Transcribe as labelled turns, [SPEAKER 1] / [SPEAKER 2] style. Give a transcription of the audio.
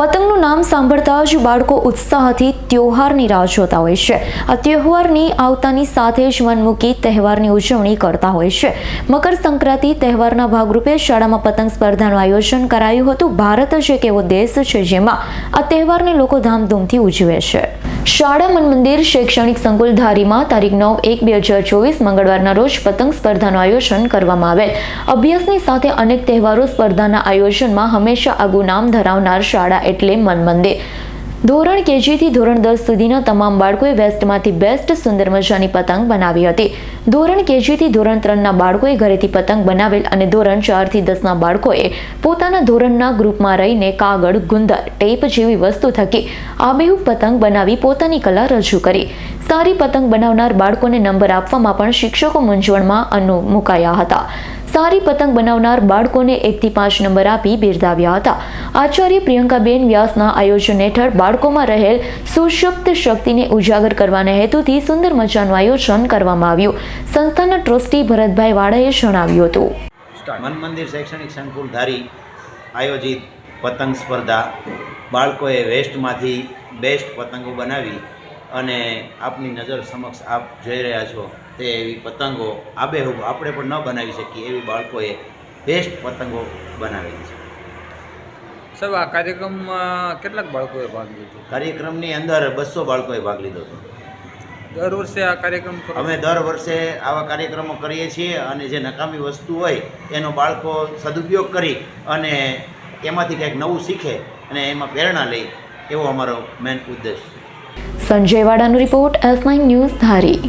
[SPEAKER 1] પતંગનું નામ સાંભળતા જ બાળકો ઉત્સાહથી ત્યોહારની રાહ જોતા હોય છે. આ તહેવારની આવતાની સાથે જ મન તહેવારની ઉજવણી કરતા હોય છે. મકર સંક્રાંતિ તહેવારના ભાગરૂપે શાળામાં પતંગ સ્પર્ધાનું આયોજન કરાયું હતું. ભારત જ એક એવો દેશ છે જેમાં આ તહેવારને લોકો ધામધૂમથી ઉજવે છે. શાળા મન મંદિર શૈક્ષણિક સંકુલ ધારીમાં તારીખ નવ એક બે હજાર ચોવીસ મંગળવારના રોજ પતંગ સ્પર્ધાનું આયોજન કરવામાં આવેલ. અભ્યાસની સાથે અનેક તહેવારો સ્પર્ધાના આયોજનમાં હંમેશા આગવું નામ ધરાવનાર શાળા એટલે મન મંદિર. ધોરણ કેજીથી ધોરણ દસ સુધીના તમામ બાળકોએ વેસ્ટમાંથી બેસ્ટ સુંદર મજાની પતંગ બનાવી હતી. ધોરણ કેજીથી ધોરણ ત્રણના બાળકોએ ઘરેથી પતંગ બનાવેલ અને ધોરણ ચારથી દસના બાળકોએ પોતાના ધોરણના ગ્રુપમાં રહીને કાગળ, ગુંદર, ટેપ જેવી વસ્તુ થકી આબેહૂબ પતંગ બનાવી પોતાની કલા રજૂ કરી. સારી પતંગ બનાવનાર બાળકોને નંબર આપવામાં પણ શિક્ષકો મૂંઝવણમાં અનુ મુકાયા હતા. સારી પતંગ બનાવનાર બાળકોને એકથી પાંચ નંબર આપી બિરદાવ્યા હતા. આચાર્ય પ્રિયંકાબેન વ્યાસના આયોજન હેઠળ બાળકોમાં રહેલ સુષુપ્ત શક્તિને ઉજાગર કરવાના હેતુથી સુંદર મજાનું આયોજન કરવામાં આવ્યું. સંસ્થાના ટ્રસ્ટી ભરતભાઈ વાળાએ જણાવ્યું હતું.
[SPEAKER 2] મન મંદિર શૈક્ષણિક સંકુલ ધારી આયોજિત પતંગ સ્પર્ધા બાળકોએ વેસ્ટમાંથી બેસ્ટ પતંગો બનાવી અને આપની નજર સમક્ષ આપ જોઈ રહ્યા છો તે એવી પતંગો આબેહૂબ આપણે પણ ન બનાવી શકીએ એવી બાળકોએ બેસ્ટ પતંગો બનાવેલી છે.
[SPEAKER 3] સર આ કાર્યક્રમમાં કેટલાક બાળકોએ ભાગ લીધો?
[SPEAKER 2] કાર્યક્રમની અંદર બસો બાળકોએ ભાગ લીધો હતો.
[SPEAKER 3] દર વર્ષે આ કાર્યક્રમ
[SPEAKER 2] અમે દર વર્ષે આવા કાર્યક્રમો કરીએ છીએ અને જે નકામી વસ્તુ હોય એનો બાળકો સદુપયોગ કરી અને એમાંથી કંઈક નવું શીખે અને એમાં પ્રેરણા લે એવો અમારો મેન ઉદ્દેશ છે.
[SPEAKER 1] Sanjay વાડાનો report S nine news Dhari.